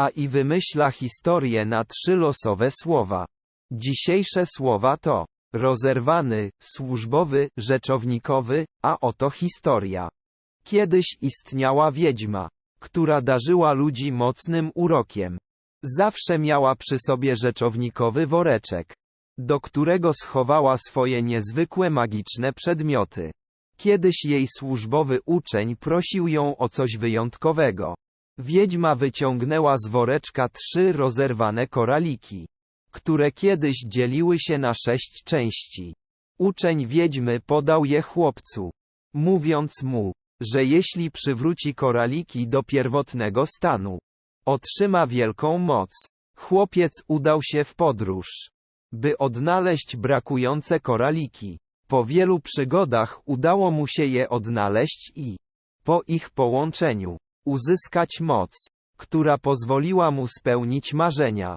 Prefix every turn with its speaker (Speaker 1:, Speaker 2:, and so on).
Speaker 1: a i wymyśla historię na trzy losowe słowa. Dzisiejsze słowa to rozerwany, służbowy, rzeczownikowy, a oto historia. Kiedyś istniała wiedźma, która darzyła ludzi mocnym urokiem. Zawsze miała przy sobie rzeczownikowy woreczek, do którego schowała swoje niezwykłe magiczne przedmioty. Kiedyś jej służbowy uczeń prosił ją o coś wyjątkowego. Wiedźma wyciągnęła z woreczka trzy rozerwane koraliki, które kiedyś dzieliły się na sześć części. Uczeń wiedźmy podał je chłopcu, mówiąc mu, że jeśli przywróci koraliki do pierwotnego stanu, otrzyma wielką moc. Chłopiec udał się w podróż, by odnaleźć brakujące koraliki. Po wielu przygodach udało mu się je odnaleźć i, po ich połączeniu, uzyskać moc, która pozwoliła mu spełnić marzenia.